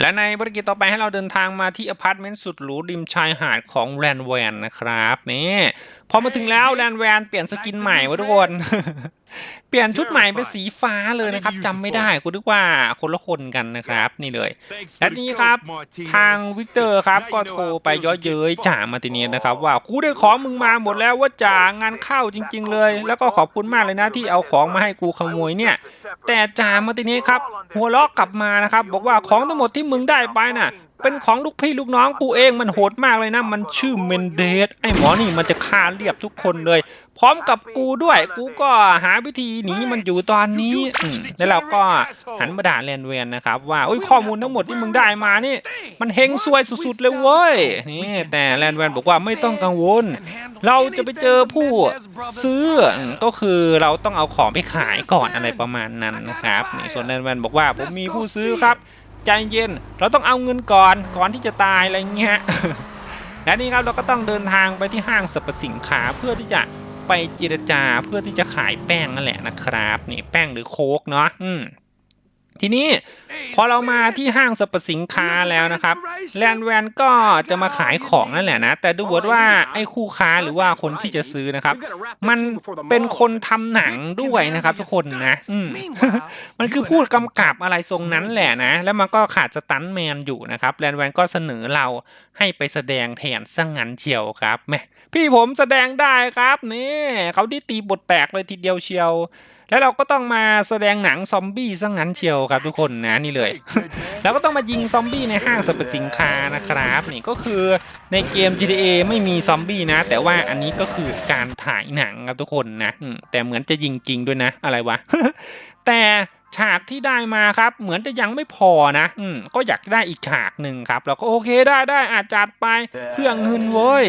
และในบริกิจต่อไปให้เราเดินทางมาที่อพาร์ตเมนต์สุดหรูริมชายหาดของแลนแวนนะครับนี่ พอมาถึงแล้วแลนแวนเปลี่ยนสกินใหม่วะทุกคน เปลี่ยนชุดใหม่เป็นสีฟ้าเลยนะครับจำไม่ได้กูนึกว่าคนละคนกันนะครับ นี่เลย และนี่ครับทางวิกเตอร์ครับก็โทรไปเย้อเย้ยจ่ามาร์ติเนียสนะครับ ว่ากูได้ของมึงมาหมดแล้วว่าจ่างานเข้าจริง ๆ เลย แล้วก็ขอบคุณมากเลยนะที่เอาของมาให้กูขโมยเนี่ย แต่จ่ามาร์ติเนียสครับหัวล้อกลับมานะครับ บอกว่าของทั้งหมดที่มึงได้ไปน่ะ เป็นของลูกพี่ลูกน้องกูเองมันโหดมากเลยนะ มันชื่อเมนเดสไอ้หมอนี่มันจะฆ่าเรียบทุกคนเลย พร้อมกับกูด้วย กูก็หาวิธีหนีมันอยู่ตอนนี้อืมแล้วเราก็หันมาด่าแลนเวนนะครับ ว่าโอ้ยข้อมูลทั้งหมดที่มึงได้มานี่ มันเฮงซวยสุดๆเลยเว้ยนี่แต่แลนเวนบอกว่าไม่ต้องกังวล เราจะไปเจอผู้ซื้ออืมก็คือเราต้องเอาของไปขายก่อนอะไรประมาณนั้นนะครับนี่ส่วนแลนเวนบอกว่าผมมีผู้ซื้อครับ ใจเย็น เราต้องเอาเงินก่อนก่อนที่จะตายอะไรเงี้ยและนี่ครับเราก็ต้องเดินทางไปที่ห้างสรรพสินค้าเพื่อที่จะไปเจรจาเพื่อที่จะขายแป้งนั่นแหละนะครับ นี่แป้งหรือโค้กเนาะอืม ทีนี้พอเรามาที่ห้างสรรพสินค้าแล้วนะครับแลนแวนก็จะมาขายของนั่นแหละนะ แต่ดูเหมือนว่าไอ้คู่ค้าหรือว่าคนที่จะซื้อนะครับ มันเป็นคนทำหนังด้วยนะครับ ทุกคนนะอืมมันคือพูดกำกับอะไรทรงนั้นแหละนะ แล้วมันก็ขาดสตันแมนอยู่นะครับแลนแวนก็เสนอเราให้ไปแสดงแทนซะงงั้นเชียวครับแม่พี่ผมแสดงได้ครับนี่เขาที่ตีบทแตกเลยทีเดียวเชียว แล้วเราก็ต้องมาแสดงหนังซอมบี้ซะงั้นเชียวครับทุกคนนะนี่เลยแล้วก็ต้องมายิงซอมบี้ในห้างสรรพสินค้านะครับนี่ก็คือในเกม GTA ไม่มีซอมบี้นะ แต่ว่าอันนี้ก็คือการถ่ายหนังครับทุกคนนะอืมแต่เหมือนจะยิงจริงด้วยนะอะไรวะแต่ฉากที่ได้มาครับเหมือนจะยังไม่พอนะอืมก็อยากได้อีกฉากหนึ่งครับ เราก็โอเคได้ได้อาจจัดไปเพื่อเงินเว้ย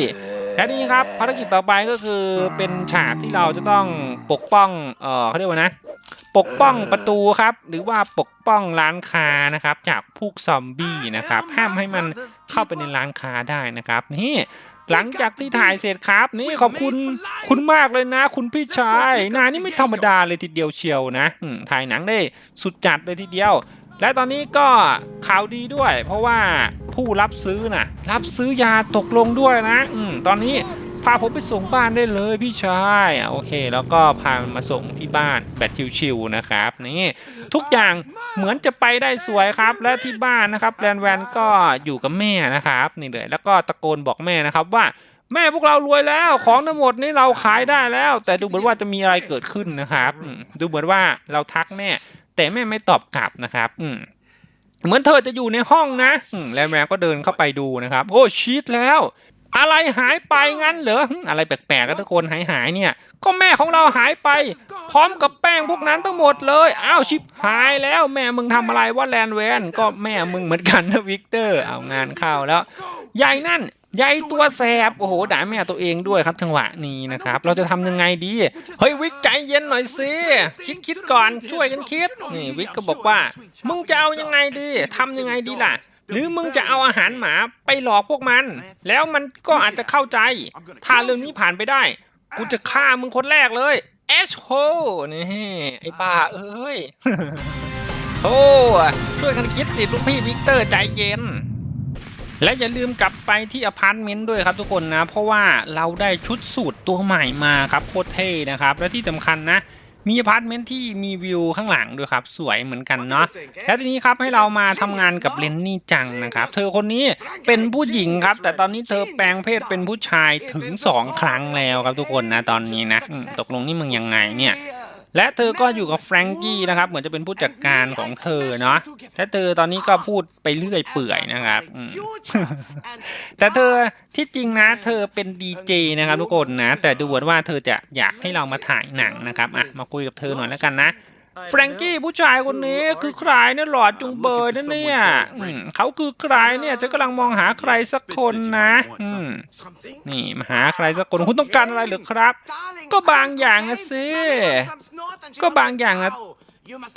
และนี่ครับภารกิจต่อไปก็คือเป็นฉากที่เราจะต้องปกป้องเออเขาเรียกว่านะ ปกป้องประตูครับ หรือว่าปกป้องร้านค้านะครับ จากพวกซอมบี้นะครับ ห้ามให้มันเข้าไปในร้านค้าได้นะครับนี่หลังจากที่ถ่ายเสร็จครับ นี่ขอบคุณคุณมากเลยนะ คุณพี่ชายนายนี่ไม่ธรรมดาเลยทีเดียวเชียวนะอืมถ่ายหนังได้สุดจัดเลยทีเดียว และตอนนี้ก็ข่าวดีด้วย เพราะว่าผู้รับซื้อน่ะรับซื้อยาตกลงด้วยนะอืมตอนนี้พาผมไปส่งบ้านได้เลยพี่ชายโอเค แล้วก็พามาส่งที่บ้านแบบชิวๆนะครับนี่ทุกอย่างเหมือนจะไปได้สวยครับ และที่บ้านนะครับแลนแวนก็อยู่กับแม่นะครับนี่เลยแล้วก็ตะโกนบอกแม่นะครับว่าแม่พวกเรารวยแล้วของทั้งหมดนี่เราขายได้แล้ว แต่ดูเหมือนว่าจะมีอะไรเกิดขึ้นนะครับ ดูเหมือนว่าเราทักแม่ แต่แม่ไม่ตอบกลับนะครับ อืมเหมือนเธอจะอยู่ในห้องนะอืแล้วแมวก็เดินเข้าไปดูนะครับ โอ้ชีตแล้ว อะไรหายไปงั้นเหรออะไรแปลกๆก็ทุกคนหายหายๆเนี่ย ก็แม่ของเราหายไป พร้อมกับแป้งพวกนั้นทั้งหมดเลยอ้าวชิบหายแล้วแม่มึงทำอะไรว่าแลนแวนก็แม่มึงเหมือนกันนะวิกเตอร์ เอางานเข้าแล้วยายนั่น ยายตัวแสบโอ้โหด่าแม่ตัวเองด้วยครับจังหวะนี้นะครับ เราจะทำยังไงดี เฮ้ยวิกใจเย็นหน่อยสิคิดคิดก่อนช่วยกันคิดนี่วิกก็บอกว่า มึงจะเอายังไงดีทำยังไงดีล่ะ หรือมึงจะเอาอาหารหมาไปหลอกพวกมัน แล้วมันก็อาจจะเข้าใจ ถ้าเรื่องนี้ผ่านไปได้ กูจะฆ่ามึงคนแรกเลยเอชโฮนี่ไอ้บ้าเอ้ยโอ้ช่วยกันคิดสิลูกพี่วิกเตอร์ใจเย็น และอย่าลืมกลับไปที่อพาร์ตเมนต์ด้วยครับทุกคนนะ เพราะว่าเราได้ชุดสูตรตัวใหม่มาครับโคตรเท่นะครับ และที่สำคัญนะ มีอพาร์ตเมนต์ที่มีวิวข้างหลังด้วยครับ สวยเหมือนกันเนาะและทีนี้ครับให้เรามาทำงานกับเลนนี่จังนะครับ เธอคนนี้เป็นผู้หญิงครับ แต่ตอนนี้เธอแปลงเพศเป็นผู้ชายถึง 2 ครั้งแล้วครับทุกคนนะตอนนี้นะตกลงนี่มึงยังไงเนี่ย และเธอก็อยู่กับแฟรงกี้นะครับ เหมือนจะเป็นผู้จัดการของเธอเนาะและเธอตอนนี้ก็พูดไปเรื่อยเปื่อยนะครับแต่เธอที่จริงนะ เธอเป็นดีเจนะครับทุกคนนะ แต่ดูเหมือนว่าเธอจะอยากให้เรามาถ่ายหนังนะครับอะมาคุยกับเธอหน่อยแล้วกันนะ แฟรงกี้ผู้ชายคนนี้คือใครเนี่ยหลอดจุงเบยนั่นเนี่ยอืมเขาคือใครเนี่ยจะกำลังมองหาใครสักคนนะอืมนี่มาหาใครสักคนคุณต้องการอะไรหรือครับ ก็บางอย่างนะสิก็บางอย่างนะ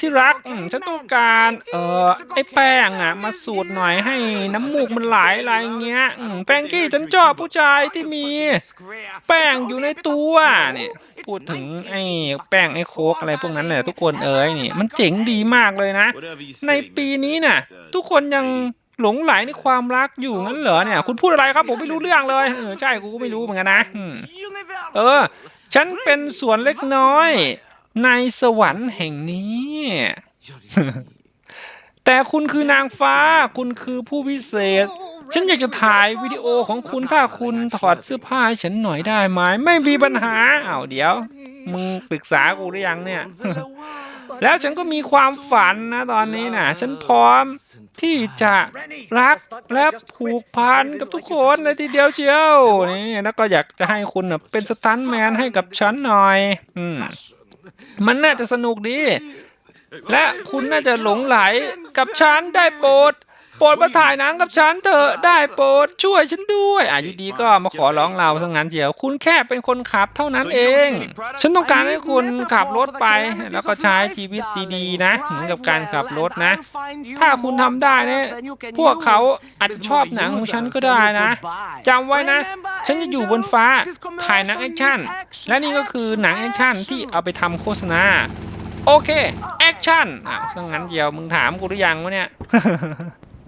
ที่รักอืมฉันต้องการเอ่อไอ้แป้งอะ มาสูตรหน่อยให้น้ำมูกมันไหลอะไรเงี้ยอืมแป้งกี้ฉันชอบผู้ชายที่มี แป้งอยู่ในตัวเนี่ยพูดถึงไอ้แป้งไอ้โคกอะไรพวกนั้นเนี่ยทุกคนเอ้ยนี่ มันเจ๋งดีมากเลยนะ ในปีนี้น่ะ ทุกคนยังหลงไหลในความรักอยู่งั้นเหรอเนี่ย คุณพูดอะไรครับผมไม่รู้เรื่องเลยเออใช่กูก็ไม่รู้เหมือนกันนะอืมเออ ฉันเป็นส่วนเล็กน้อย ในสวรรค์แห่งนี้ แต่คุณคือนางฟ้า คุณคือผู้พิเศษ ฉันอยากจะถ่ายวิดีโอของคุณถ้าคุณถอดเสื้อผ้าให้ฉันหน่อยได้ไหมไม่มีปัญหาอ้าวเดี๋ยว มึงปรึกษากูหรือยังเนี่ย แล้วฉันก็มีความฝันนะตอนนี้นะฉันพร้อมที่จะรักและผูกพันกับทุกคนเลยทีเดียวเชียวนี่แล้วก็อยากจะให้คุณน่ะเป็นสตันท์แมนให้กับฉันหน่อย อืม มันน่าจะสนุกดี และคุณน่าจะหลงไหลกับฉันได้โปรด โปรดมาถ่ายหนังกับฉันเถอะได้โปรดช่วยฉันด้วยอะอยู่ดีก็มาขอร้องเราซะงั้นเชียว คุณแค่เป็นคนขับเท่านั้นเอง ฉันต้องการให้คุณขับรถไป แล้วก็ใช้ชีวิตดีๆ นะเหมือนกับการขับรถนะ ถ้าคุณทำได้เนี่ยพวกเขาอาจจะชอบหนังของฉันก็ได้นะจำไว้นะ ฉันจะอยู่บนฟ้าถ่ายหนังแอคชั่นและนี่ก็คือหนังแอคชั่นที่เอาไปทำโฆษณาโอเค แอคชั่นอะซะงั้นเดียวมึงถามกูหรือยังวะเนี่ย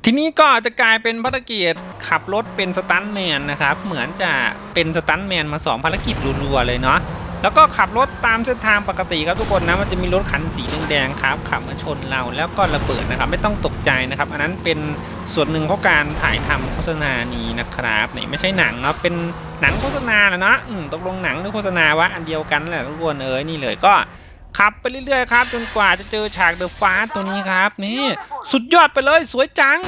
ทีนี้ก็จะกลายเป็นภารกิจขับรถเป็นสตันแมนนะครับ เหมือนจะเป็นสตันแมนมาสองภารกิจรัวๆเลยเนาะแล้วก็ขับรถตามเส้นทางปกติครับทุกคนนะมันจะมีรถคันสีแดงๆครับขับมาชนเราแล้วก็ระเบิดนะครับ ไม่ต้องตกใจนะครับ อันนั้นเป็นส่วนหนึ่งของการถ่ายทำโฆษณานี้นะครับนี่ไม่ใช่หนังเนาะเป็นหนังโฆษณาแหละเนาะอืมตกลงหนังหรือโฆษณาว่าอันเดียวกันแหละทุกคนเอ้ยนี่เลยก็ ขับไปเรื่อยๆครับ จนกว่าจะเจอฉากเดอะฟาตัวนี้ครับนี่สุดยอดไปเลยสวยจัง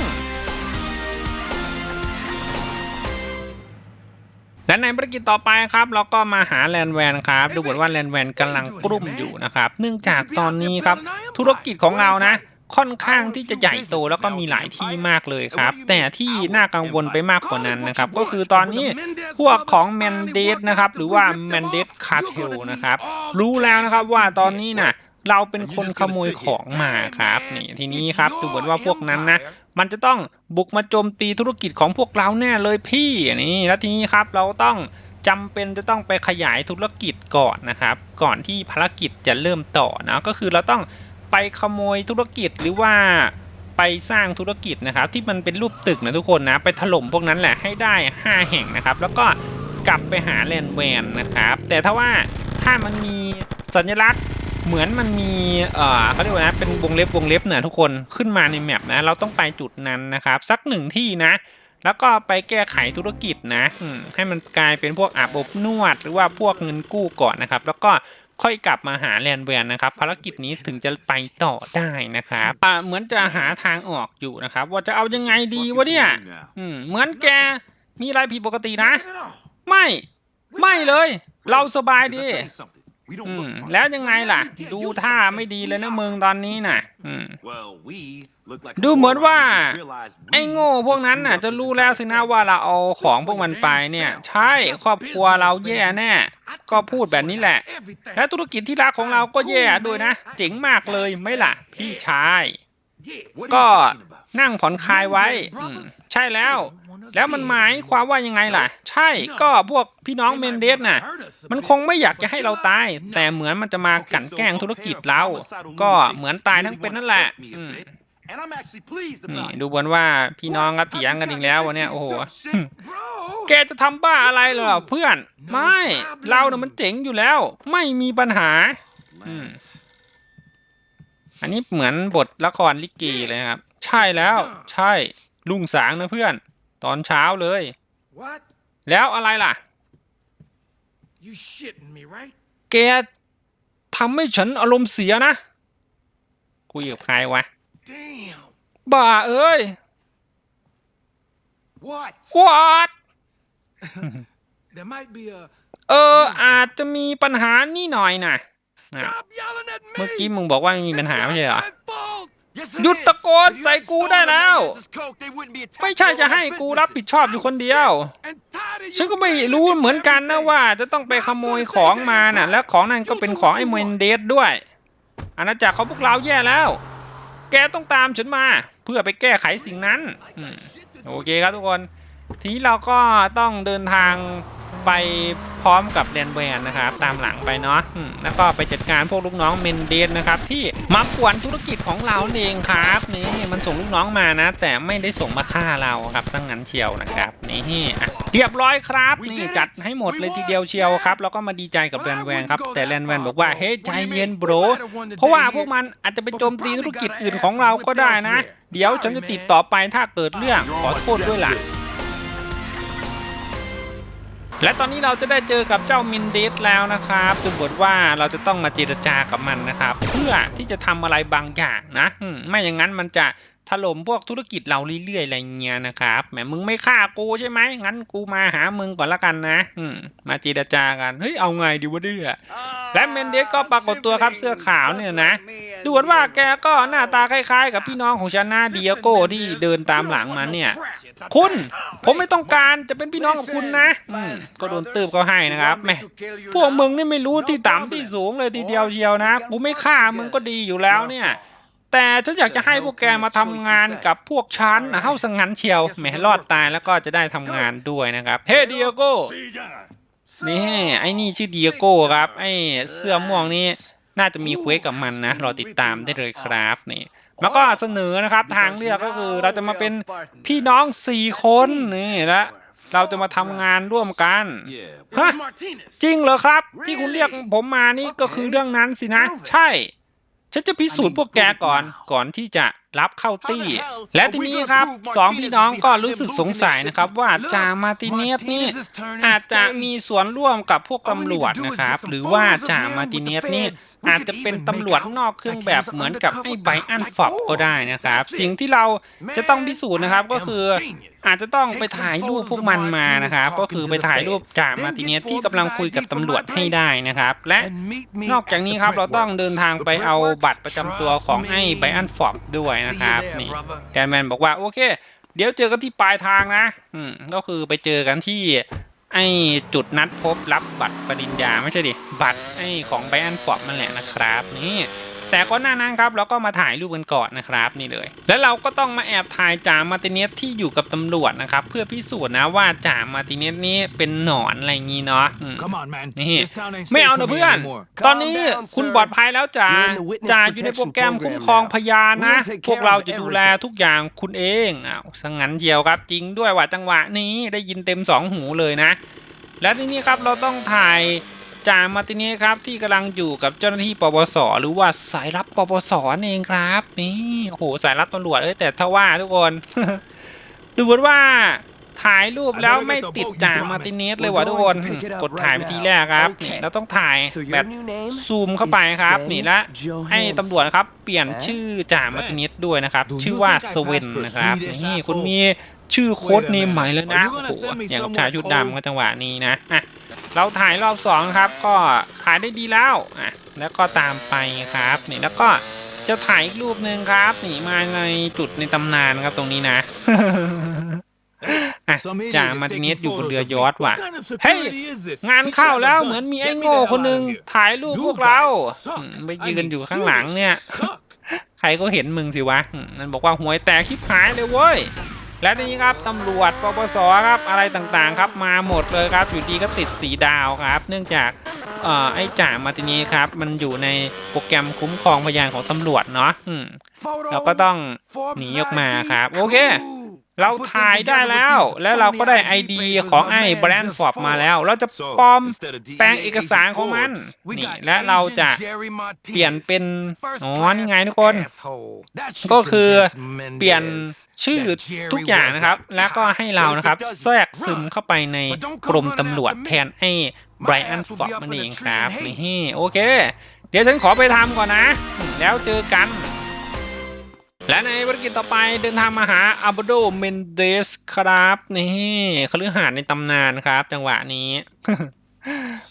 และในภารกิจต่อไปครับ เราก็มาหาแลนแวนครับ ดูเหมือนว่าแลนแวนกำลังกลุ่มอยู่นะครับ เนื่องจากตอนนี้ครับธุรกิจของเรานะ ค่อนข้างที่จะใหญ่โตแล้วก็มีหลายที่มากเลยครับ แต่ที่น่ากังวลไปมากกว่านั้นนะครับ ก็คือตอนนี้พวกของแมนเดสนะครับหรือว่าแมนเดสคาร์เทลนะครับ รู้แล้วนะครับว่าตอนนี้น่ะเราเป็นคนขโมยของมาครับนี่ทีนี้ครับดูเหมือนว่าพวกนั้นนะมันจะต้องบุกมาโจมตีธุรกิจของพวกเราแน่เลยพี่นี่แล้วทีนี้ครับเราต้องจำเป็นจะต้องไปขยายธุรกิจก่อนนะครับ ก่อนที่ภารกิจจะเริ่มต่อนะก็คือเราต้อง ไปขโมยธุรกิจหรือว่าไปสร้างธุรกิจนะครับ ที่มันเป็นรูปตึกนะทุกคนนะ ไปถล่มพวกนั้นแหละให้ได้ 5 แห่งนะครับ แล้วก็กลับไปหาแลนแวนนะครับ แต่ถ้าว่าถ้ามันมีสัญลักษณ์เหมือนมันมี เอ่อเขาเรียกว่านะเป็นวงเล็บวงเล็บเนี่ยทุกคนขึ้นมาในแมปนะ เราต้องไปจุดนั้นนะครับ สักหนึ่งที่นะ แล้วก็ไปแก้ไขธุรกิจนะให้มันกลายเป็นพวกอาบอบนวด หรือว่าพวกเงินกู้ก่อนนะครับ แล้วก็ ค่อยกลับมาหาแลนด์แวนนะครับ ภารกิจนี้ถึงจะไปต่อได้นะครับอ่าเหมือนจะหาทางออกอยู่นะครับ ว่าจะเอายังไงดีวะเนี่ยอืมเหมือนแกมีอะไรผิดปกตินะ ไม่ ไม่เลย เราสบายดีอืมแล้วยังไงล่ะ ดูท่าไม่ดีเลยนะมึงตอนนี้น่ะ อืม ดูเหมือนว่าไอ้โง่พวกนั้นน่ะ จะรู้แล้วสินะว่าเราเอาของพวกมันไปเนี่ย ใช่ครอบครัวเราแย่แน่ ก็พูดแบบนี้แหละ และธุรกิจที่รักของเราก็แย่ด้วยนะเจ๋งมากเลยไหม่ล่ะ พี่ชาย ก็นั่งผ่อนคลายไว้อืมใช่แล้ว แล้วมันหมายความว่ายังไงล่ะ ใช่ก็พวกพี่น้องเมนเดสน่ะ มันคงไม่อยากจะให้เราตาย แต่เหมือนมันจะมากลั่นแกล้งธุรกิจเรา ก็เหมือนตายทั้งเป็นนั่นแหละอืม นี่ดูเหมือนว่าพี่น้องก็เถียงกันอีกแล้ววันเนี้ยโอ้โหแกจะทำบ้าอะไรเหรอเพื่อน ไม่เราเนี่ยมันเจ๋งอยู่แล้ว ไม่มีปัญหาอืมอันนี้เหมือนบทละครลิเกเลยครับ ใช่แล้ว ใช่ลุงสางนะเพื่อน ตอนเช้าเลย What? แล้วอะไรล่ะ You shitting me, right? แกทำให้ฉันอารมณ์เสียนะคุยกับใครวะ Damn. บ้าเอ้ย What? วอด There might be a. เออ อาจจะมีปัญหานี่หน่อยนะอะ Stop yelling at me. เมื่อกี้มึงบอกว่าไม่มีปัญหาไม่ใช่เหรอ My fault. Yes, หยุดตะโกนใส่กูได้แล้วไม่ไม่ใช่จะให้กูรับผิดชอบอยู่คนเดียว And tired of you ฉันก็ไม่ blaming รู้ me เหมือนกันนะ for everything. ว่าจะต้องไปขโมยของมาน่ะ และของนั่นก็เป็นของไอ้เมนเดสด้วยอาณาจักรของพวกเราแย่แล้ว แกต้องตามฉันมา เพื่อไปแก้ไขสิ่งนั้นอโอเคครับทุกคน ทีนี้เราก็ต้องเดินทาง ไปไปพร้อมกับแดนแวนนะครับตามหลังไปเนาะอืมแล้วก็ไปจัดการพวกลูกน้องเมนเดสนะครับที่มาป่วนธุรกิจของเราเองครับนี่มันส่งลูกน้องมานะ แต่ไม่ได้ส่งมาฆ่าเราครับสังงั้นเชียวนะครับนี่อะเรียบร้อยครับนี่จัดให้หมดเลยทีเดียวเชียวครับแล้วก็มาดีใจกับแดนแวนครับแต่แดนแวนบอกว่าเฮ้ยใจเย็นโบรเพราะว่าพวกมันอาจจะไปโจมตีธุรกิจอื่นของเราก็ได้นะ เดี๋ยวฉันจะติดต่อไปถ้าเกิดเรื่องขอโทษด้วยล่ะ และตอนนี้เราจะได้เจอกับเจ้ามินดิสแล้วนะครับดูบทว่าเราจะต้องมาเจรจากับมันนะครับ เพื่อที่จะทำอะไรบางอย่างนะ ไม่อย่างนั้นมันจะ ถล่มพวกธุรกิจเราเรื่อยๆอะไรเงี้ยนะครับแหมมึงไม่ฆ่ากูใช่ไหมงั้นกูมาหามึงก่อนละกันนะอืมมาเจรจากันเฮ้ยเอาไงดีวะเนี่ยและเมนเดสก็ปรากฏตัวครับเสื้อขาวเนี่ยนะดูเหมือนว่าแกก็หน้าตาคล้ายๆ กับพี่น้องของฉันนะเดียโก้ที่เดินตามหลังมาเนี่ยคุณผมไม่ต้องการจะเป็นพี่น้องกับคุณนะอืมก็โดนตืบเขาให้นะครับแหม่พวกมึงนี่ไม่รู้ที่ต่ำที่สูงเลยทีเดียวเชียวนะกูไม่ฆ่ามึงก็ดีอยู่แล้วเนี่ย แต่ฉันอยากจะให้พวกแกมาทำงานกับพวกฉันนะเฮ้าสังงันเชียวแหมรอดตายแล้วก็จะได้ทำงานด้วยนะครับเฮ้เดียโก้นี่ไอ้นี่ชื่อเดียโก้ครับไอ้เสื้อม่วงนี่น่าจะมีเควสกับมันนะรอติดตามได้เลยครับนี่แล้วก็เสนอนะครับทางเลือกก็คือเราจะมาเป็นพี่น้องสี่คนนี่และเราจะมาทำงานร่วมกันฮะจริงเหรอครับ ที่คุณเรียกผมมานี่ก็คือเรื่องนั้นสินะ ใช่ ฉันจะพิสูจน์พวกแกก่อนก่อนที่จะรับเข้าตี้ และทีนี้ครับสองพี่น้องก็รู้สึกสงสัยนะครับว่าจามาร์ติเนสนี่อาจจะมีส่วนร่วมกับพวกตำรวจนะครับ หรือว่าจ่ามาร์ติเนสนี่อาจจะเป็นตำรวจนอกเครื่องแบบเหมือนกับไอ้ไบอันฟอบก็ได้นะครับ สิ่งที่เราจะต้องพิสูจน์นะครับก็คืออาจจะต้องไปถ่ายรูปพวกมันมานะครับ ก็คือไปถ่ายรูปจ่ามาร์ติเนสที่กำลังคุยกับตำรวจให้ได้นะครับ และนอกจากนี้ครับเราต้องเดินทางไปเอาบัตรประจำตัวของไอ้ไบอันฟอบด้วยนะครับนี่แกนแมนบอกว่าโอเค เดี๋ยวเจอกันที่ปลายทางนะอืมก็คือไปเจอกันที่ไอ้จุดนัดพบรับบัตรปริญญาไม่ใช่ดิบัตรไอ้ของไบอันฟอร์ดมันแหละนะครับนี่ แต่ก่อนหน้านั้นครับเราก็มาถ่ายรูปกันก่อนนะครับนี่เลย แล้วเราก็ต้องมาแอบถ่ายจ่ามาร์ติเนสที่อยู่กับตำรวจนะครับเพื่อพิสูจน์นะว่าจ่ามาร์ติเนสนี่เป็นหนอนอะไรงี้เนาะอืม Come on, man. นี่ This town ain't ไม่เอา safe นะ for me เพื่อน anymore. ตอนนี้คุณปลอดภัยแล้วจ่า You're in the witness จ่าอยู่ในโปรแกรม protection คุ้มครอง program พยานนะ We'll take care พวกเรา of จะดูแล everything ทุกอย่างคุณเองอ้าวสังงั้นเดียวครับจริงด้วยว่าจังหวะนี้ได้ยินเต็มสองหูเลยนะ และทีนี้ครับเราต้องถ่าย จ่ามาร์ติเนสครับที่กำลังอยู่กับเจ้าหน้าที่ปปส หรือว่าสายลับปปสนั่นเองครับนี่โอ้โหสายลับตำรวจเอ้ยแต่ถ้าว่าทุกคนดูเหมือนว่าถ่ายรูปแล้วไม่ติดจ่ามาร์ติเนสเลยว่ะทุกคนกดถ่ายไปทีแรกครับนี่เราต้องถ่าย So แบ your บ new name ซูมเข้าไปครับ Sven นี่และให้ตำรวจนะครับเปลี่ยนฮะชื่อจ่ามาร์ติเนสด้วยนะครับ Do you ชื่อว่า think I สเวน passed for a นะครับ Swedish นี่ asshole? คุณมีชื่อโค้ด Wait a เนม minute. ใหม่เลยนะ Are you โอ้ gonna โห send me อย่างกับ somewhere ชายชุด cold? ดำก็จังหวะนี้นะอะ เราถ่ายรอบสองครับ ก็ถ่ายได้ดีแล้วอะแล้วก็ตามไปครับนี่แล้วก็จะถ่ายอีกรูปหนึ่งครับนี่มาในจุดในตำนานครับตรงนี้นะอะ Some idiot จ่า is มาร์ติเนส taking อยู่บน photos เรือ of me. ยอชต์ว่ะ What kind of Hey, security is this? งาน He's เข้า got a แล้ว gun. เหมือนมี Get ไอ้ me โง่ the hell คนหนึ่ง out of here. ถ่ายรูป You พวกเรา guys suck. อืมไป I ยืน mean, อยู่ข้างหลังเนี่ย suck. ใครก็เห็นมึงสิวะอืมมันบอกว่าหวยแตกชิบหายเลยเว้ย และนี่ครับตำรวจปปสครับอะไรต่างๆครับมาหมดเลยครับอยู่ดีก็ติดสีดาวครับ เนื่องจากออไอ้จ่ามาตินีครับ มันอยู่ในโปรแกรมคุ้มครองพยานของตำรวจเนาะอืมเราก็ต้องหนีออกมาครับ โอเค เราถ่ายได้แล้วและเราก็ได้ไอดีของไอ้แบรนด์ฟอร์ด just มาแล้ว เราจะปลอมแปลงเอกสารของมันนี่และเราจะเปลี่ยนเป็นอ๋อนี่ไงทุกคน ก็คือเปลี่ยน ชื่อ that Jerry ทุกอย่าง was นะครับ a แล้วก็ให้เรานะครับ cop. But if it แทรก doesn't ซึม run, เข้าไปใน But don't come กรม running ตำรวจ after me. แทนไอ้ไบรอัน My ass will ฟอร์ด be up มัน in เอ a ง tree ครับ in hate. นี่โอเค เดี๋ยวฉันขอไปทำก่อนนะ แล้วเจอกัน และในภารกิจต่อไปเดินทางมาหาอับโดเมนเดสครับ นี่คฤหาสน์ในตำนานครับ จังหวะนี้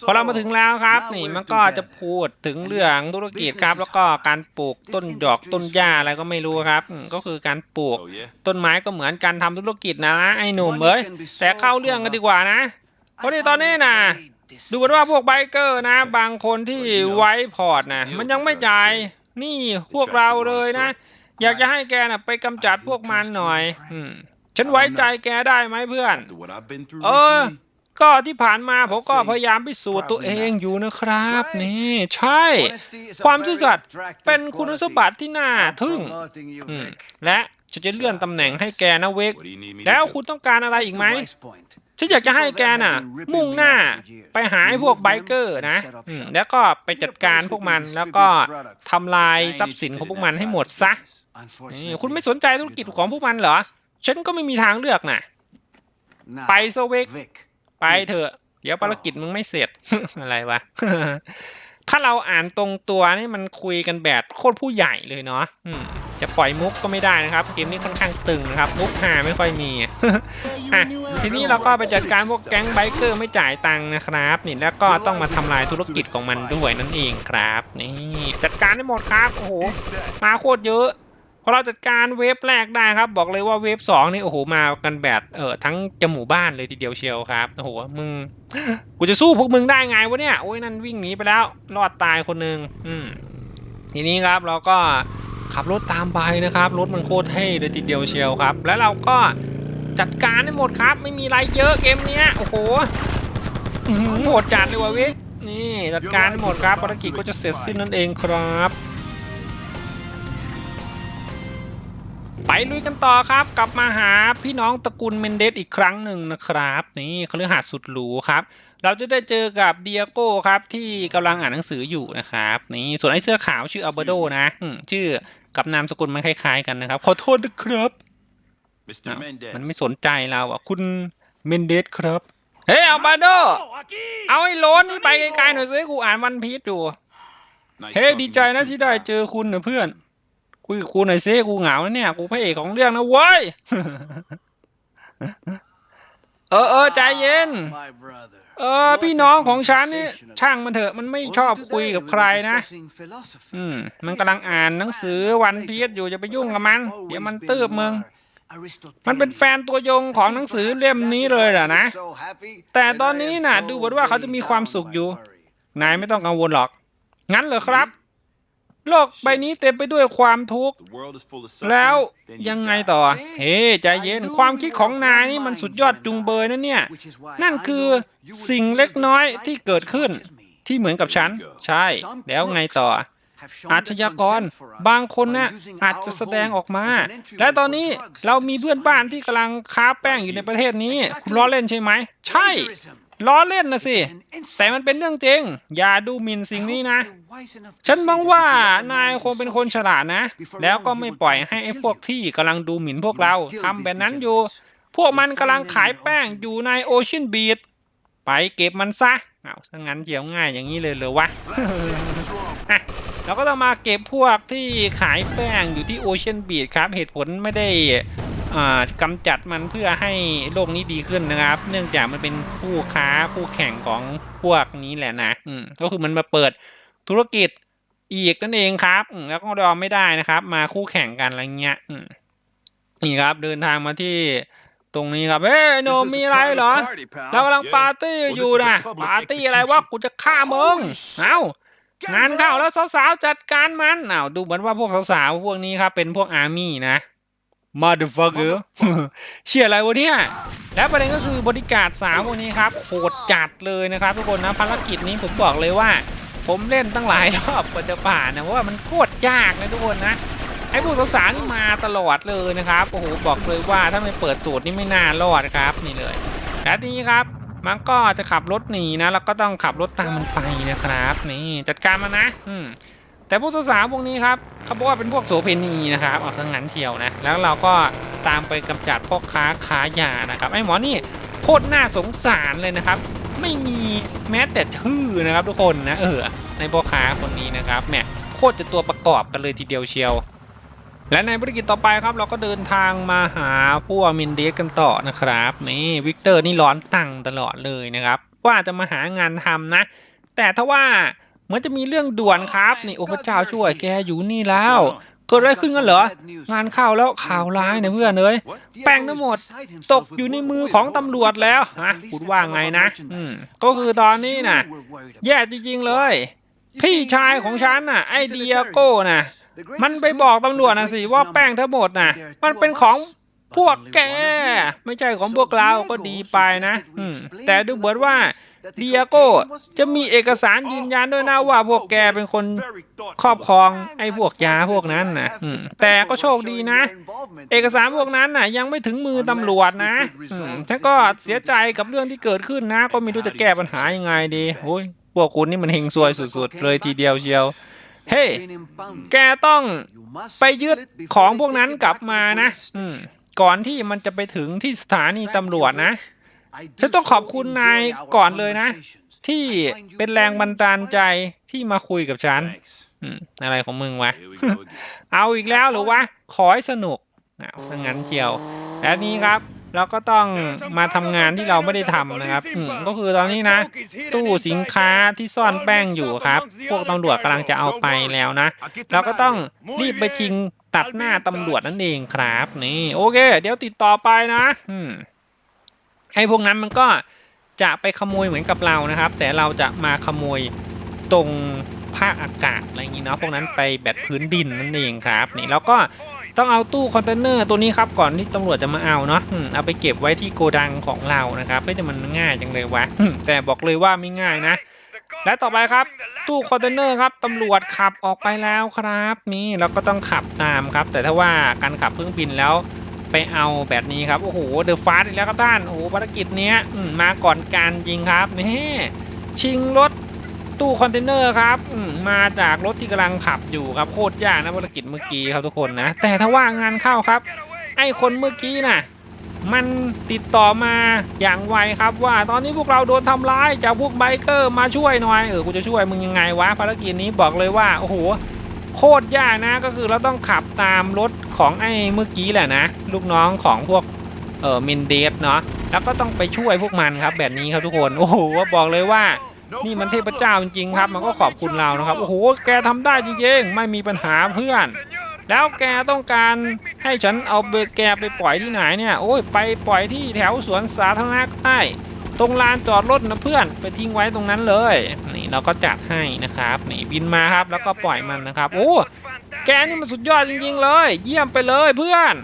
พอเรามาถึงแล้วครับ นี่มันก็จะพูดถึงเรื่องธุรกิจครับ แล้วก็การปลูกต้นดอกต้นหญ้าอะไรก็ไม่รู้ครับอืมก็คือการปลูก Oh yeah. ต้นไม้ก็เหมือนการทำธุรกิจนะไอ้หนุ่มเอ้ยแต่เข้าเรื่องกันดีกว่านะเพราะที่ตอนนี้นะดูเหมือนว่าพวกไบเกอร์นะ บางคนที่ไว้พอร์ตนะมันยังไม่จ่ายนี่พวกเราเลยนะ อยากจะให้แกน่ะไปกำจัดพวกมันหน่อยอืมฉันไว้ใจแกได้ไหมเพื่อน After what I've been through Uh, recently, ก็ที่ผ่านมาผมก็พยายามพิสูจน์ตัวเองอยู่นะครับนี่ใช่ ความซื่อสัตย์เป็นคุณสมบัติที่น่าทึ่งอืมและฉันจะเลื่อนตำแหน่งให้แกนะเวก What do you need me to แล้ว do? คุณต้องการอะไรอีกไหม ฉันอยากจะให้แกน่ะ มุ่งหน้าไปหาไอ้พวกไบเกอร์นะอืมแล้วก็ไปจัดการพวกมัน แล้วก็ทำลายทรัพย์สินของพวกมันให้หมดซะนี่คุณไม่สนใจธุรกิจของพวกมันเหรอ ฉันก็ไม่มีทางเลือกน่ะ ไปโซเวก ไปเถอะ เดี๋ยวภารกิจมึงไม่เสร็จ อะไรวะ ถ้าเราอ่านตรงตัวนี่มันคุยกันแบบโคตรผู้ใหญ่เลยเนาะจะปล่อยมุกก็ไม่ได้นะครับ เกมนี้ค่อนข้างตึงนะครับ มุกหาไม่ค่อยมีอะทีนี้เราก็ไปจัดการพวกแก๊งไบเกอร์ไม่จ่ายตังค์นะครับ นี่แล้วก็ต้องมาทำลายธุรกิจของมันด้วยนั่นเองครับ นี่จัดการได้หมดครับโอ้โหมาโคตรเยอะ พอเราจัดการเวฟแรกได้ครับ บอกเลยว่าเวฟสองนี่โอ้โหมากันแบบเออทั้งจมูบ้านเลยทีเดียวเชียวครับโอ้โหมึงกูจะสู้พวกมึงได้ไงวะเนี่ยโอ้ยนั่นวิ่งหนีไปแล้วรอดตายคนหนึ่งอืมทีนี้ครับเราก็ขับรถตามไปนะครับรถมันโคตรเท่เลยทีเดียวเชียวครับ แล้วเราก็จัดการได้หมดครับ ไม่มีอะไรเยอะเกมเนี้ยโอ้โหหือโหดจัดเลยว่ะวิกนี่จัดการได้หมดครับภารกิจก็จะเสร็จสิ้นนั่นเองครับ ไปลุยกันต่อครับ กลับมาหาพี่น้องตระกูลเมนเดสอีกครั้งหนึ่งนะครับ นี่คฤหาสน์สุดหรูครับ เราจะได้เจอกับเดียโก้ครับ ที่กำลังอ่านหนังสืออยู่นะครับ นี่ส่วนไอ้เสื้อขาวชื่ออัลเบโดนะอืมชื่อกับนามสกุลมันคล้าย ๆ กันนะครับ ขอโทษนะครับ Mr. อ้าว Mendez. มันไม่สนใจเราอะคุณเมนเดสครับเฮ้ยอัลเบโดเอาไอ้โล้นนี่ไปไกลๆหน่อยสิกูอ่านวันพีชอยู่ Nice เฮ้ย talking ดีใจนะ to you, ที่ได้ pal. เจอคุณนะเพื่อน คุยกับกูหน่อยซิกูเหงาแล้วเนี่ย กูพระเอกของเรื่องนะเว้ย เออเออใจเย็น เออ พี่น้องของฉันนี่ช่างมันเถอะมันไม่ชอบคุยกับใครนะ อืม มันกำลังอ่านหนังสือวันพีชอยู่จะไปยุ่งกับมัน เดี๋ยวมันตืบมึงมันเป็นแฟนตัวยงของหนังสือเล่มนี้เลยเหรอนะ แต่ตอนนี้น่ะ ดูเหมือนว่าเขาจะมีความสุขอยู่ นายไม่ต้องกังวลหรอก งั้นเหรอครับ โลกใบนี้เต็มไปด้วยความทุกข์ The world is full of suffering, แล้ว then you ยังไง die. ต่อ เฮ้ใจเย็น ความคิดของนายนี่มันสุดยอดจุงเบยนะเนี่ย นั่นคือสิ่งเล็กน้อยที่เกิดขึ้นที่เหมือนกับฉัน ใช่ แล้วไงต่อ อาชญากร บางคนน่ะอาจจะแสดงออกมา และตอนนี้เรามีเพื่อนบ้านที่กำลังค้าแป้งอยู่ในประเทศนี้คุณล้อเล่นใช่ไหม ใช่ ล้อเล่นนะสิ แต่มันเป็นเรื่องจริง อย่าดูหมิ่นสิ่งนี้นะ ฉันมองว่านายคงเป็นคนฉลาดนะ แล้วก็ไม่ปล่อยให้ไอ้พวกที่กำลังดูหมิ่นพวกเราทำแบบนั้นอยู่ พวกมันกำลังขายแป้งอยู่ในโอเชียนบีชไปเก็บมันซะเอาซะงั้นเจียวง่ายอย่างนี้เลยเหรอวะอะเราก็ต้องมาเก็บพวกที่ขายแป้งอยู่ที่โอเชียนบีชครับ เหตุผลไม่ได้อ่า กำจัดมันเพื่อให้โลกนี้ดีขึ้นนะครับ เนื่องจากมันเป็นคู่ค้าคู่แข่งของพวกนี้แหละนะอืมก็คือมันมาเปิดธุรกิจอีกนั่นเองครับอืมแล้วก็ยอมไม่ได้นะครับ มาคู่แข่งกันอะไรเงี้ยอืมนี่ครับเดินทางมาที่ตรงนี้ครับเฮ้ยโนมมีอะไรเหรอเรากำลังปาร์ตี้อยู่นะปาร์ตี้อะไรวะกูจะฆ่ามึงเอ้างานเข้าแล้วสาวๆจัดการมันอ้าวดูเหมือนว่าพวกสาวๆพวกนี้ครับเป็นพวกอาร์มี่นะ motherfucker เชี่ยอะไรวะเนี่ย และประเด็นก็คือบริการสาวพวกนี้ครับโหดจัดเลยนะครับ ทุกคนนะภารกิจนี้ผมบอกเลยว่า ผมเล่นตั้งหลายรอบกว่าจะผ่านนะเพราะว่ามันโคตรยากนะทุกคนนะไอ้พวกสาวๆนี่มาตลอดเลยนะครับโอ้โหบอกเลยว่าถ้าไม่เปิดสูตรนี่ไม่น่ารอดครับนี่เลยและทีนี้ครับมันก็จะขับรถหนีนะ แล้วก็ต้องขับรถตามมันไปนะครับ นี่จัดการมันนะ อืม แต่พวกสาวๆพวกนี้ครับเขาบอกว่าเป็นพวกโสเพณีนะครับออกสังหันเชียวนะ แล้วเราก็ตามไปกำจัดพ่อค้าค้ายานะครับไอ้หมอนี่โคตรน่าสงสารเลยนะครับ ไม่มีแม้แต่ชื่อนะครับทุกคนนะเออในพ่อค้าคนนี้นะครับแหมโคตรจะตัวประกอบกันเลยทีเดียวเชียว และในภารกิจต่อไปครับ เราก็เดินทางมาหาพวกมินเดสกันต่อนะครับนี่วิกเตอร์นี่ร้อนตังตลอดเลยนะครับ ว่าจะมาหางานทำนะ แต่ถ้าว่า เหมือนจะมีเรื่องด่วนครับ นี่โอ้พระเจ้าช่วยแกอยู่นี่แล้วเกิดอะไรขึ้นกันเหรอ งานเข้าแล้วข่าวร้ายนะเพื่อนเอ้ยแป้งทั้งหมด ตกอยู่ในมือของตำรวจแล้วฮะคุณว่าไงนะอืมก็คือตอนนี้น่ะ แย่จริงๆเลย พี่ชายของฉันน่ะ ไอเดียโก้น่ะ มันไปบอกตำรวจนะสิว่าแป้งทั้งหมดน่ะ มันเป็นของพวกแก ไม่ใช่ของพวกเราก็ดีไปนะอืมแต่ดูเหมือนว่า เดียโก้ จะมีเอกสารยืนยันด้วยนะว่าพวกแกเป็นคนครอบครองไอ้พวกยาพวกนั้นนะอืมแต่ก็โชคดีนะ เอกสารพวกนั้นน่ะ ยังไม่ถึงมือตำรวจนะอืมฉันก็เสียใจกับเรื่องที่เกิดขึ้นนะ ก็ไม่รู้จะแก้ปัญหายังไงดีโอ้ยพวกคุณนี่มันเฮงซวยสุดๆ เลยทีเดียวเชียวเฮ้แกต้องไปยึดของพวกนั้นกลับมานะอืมก่อนที่มันจะไปถึงที่สถานีตำรวจนะ ฉันต้องขอบคุณนายก่อนเลยนะ ที่เป็นแรงบันดาลใจที่มาคุยกับฉัน Thanks. อืมอะไรของมึงวะ Here we go again. เอาอีกแล้วหรือวะ ขอให้สนุกนะถ้างั้นเชียว และนี้ครับเราก็ต้องมาทำงานที่เราไม่ได้ทำนะครับอืมก็คือตอนนี้นะ ตู้สินค้าที่ซ่อนแป้งอยู่ครับ พวกตำรวจกำลังจะเอาไปแล้วนะ เราก็ต้องรีบไปชิงตัดหน้าตำรวจนั่นเองครับ นี่ โอเค เดี๋ยวติดต่อไปนะ อืม ไอ้พวกนั้นมันก็จะไปขโมยเหมือนกับเรานะครับ แต่เราจะมาขโมยตรงภาคอากาศอะไรอย่างนี้เนาะพวกนั้นไปแบตพื้นดินนั่นเองครับนี่แล้วก็ต้องเอาตู้คอนเทนเนอร์ตัวนี้ครับก่อนที่ตำรวจจะมาเอาเนาะเอาไปเก็บไว้ที่โกดังของเรานะครับไม่แต่มันง่ายจังเลยวะแต่บอกเลยว่าไม่ง่ายนะ และต่อไปครับ ตู้คอนเทนเนอร์ครับตำรวจขับออกไปแล้วครับ นี่เราก็ต้องขับตามครับ แต่ถ้าว่าการขับเครื่องบินแล้ว ไปเอาแบบนี้ครับ โอ้โห เดอะฟาสอีกแล้วครับท่าน โอ้โหภารกิจเนี้ยมาก่อนการจริงครับนี่ชิงรถตู้คอนเทนเนอร์ครับมาจากรถที่กำลังขับอยู่ครับโคตรยากนะภารกิจเมื่อกี้ครับทุกคนนะ แต่ถ้าว่างานเข้าครับ ไอ้คนเมื่อกี้น่ะ มันติดต่อมาอย่างไวครับว่า ตอนนี้พวกเราโดนทำร้ายจากพวกไบเกอร์มาช่วยหน่อยเออกูจะช่วยมึงยังไงวะภารกิจนี้บอกเลยว่าโอ้โห โคตรยากนะก็คือเราต้องขับตามรถของไอ้เมื่อกี้แหละนะ ลูกน้องของพวกเออมินเดฟเนาะแล้วก็ต้องไปช่วยพวกมันครับ แบบนี้ครับทุกคนโอ้โหบอกเลยว่านี่มันเทพเจ้าจริงๆครับ มันก็ขอบคุณเรานะครับโอ้โหแกทำได้จริงๆ ไม่มีปัญหาเพื่อน แล้วแกต้องการให้ฉันเอาเบอร์แกไปปล่อยที่ไหนเนี่ยโอ้ยไปปล่อยที่แถวสวนสาธารณะก็ได้ตรงลานจอดรถนะเพื่อนไปทิ้งไว้ตรงนั้นเลยน เราก็จัดให้นะครับนี่บินมาครับแล้วก็ปล่อยมันนะครับโอ้แกนี่มันสุดยอดจริงๆเลย เยี่ยมไปเลยเพื่อน